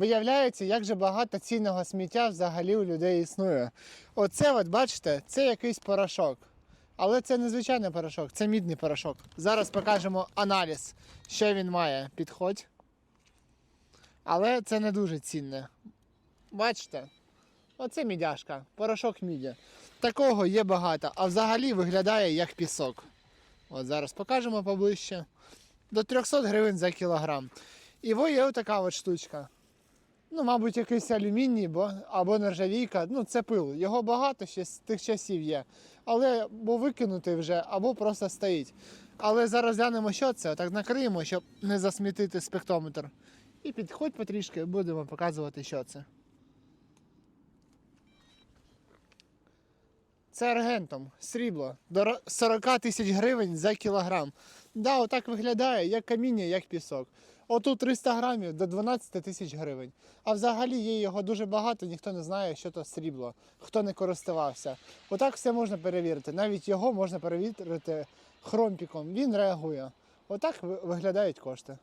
Виявляється, як же багато цінного сміття взагалі у людей існує. Оце, от бачите, це якийсь порошок. Але це не звичайний порошок, це мідний порошок. Зараз покажемо аналіз, що він має. Підходь. Але це не дуже цінне. Бачите? Оце мідяшка, порошок міді. Такого є багато, а взагалі виглядає як пісок. От зараз покажемо поближче. До 300 гривень за кілограм. І во є отака от штучка. Ну, мабуть, якийсь алюміній бо, або нержавійка. Ну, це пил. Його багато ще з тих часів є. Але або викинутий вже, або просто стоїть. Але зараз глянемо, що це. Так накриємо, щоб не засмітити спектрометр. І підходь потрішки, будемо показувати, що це. Це аргентом, срібло. До 40 тисяч гривень за кілограм. Да, отак виглядає, як каміння, як пісок. Отут 300 грамів до 12 тисяч гривень. А взагалі є його дуже багато, ніхто не знає, що то срібло, хто не користувався. Отак все можна перевірити. Навіть його можна перевірити хромпіком. Він реагує. Отак виглядають кошти.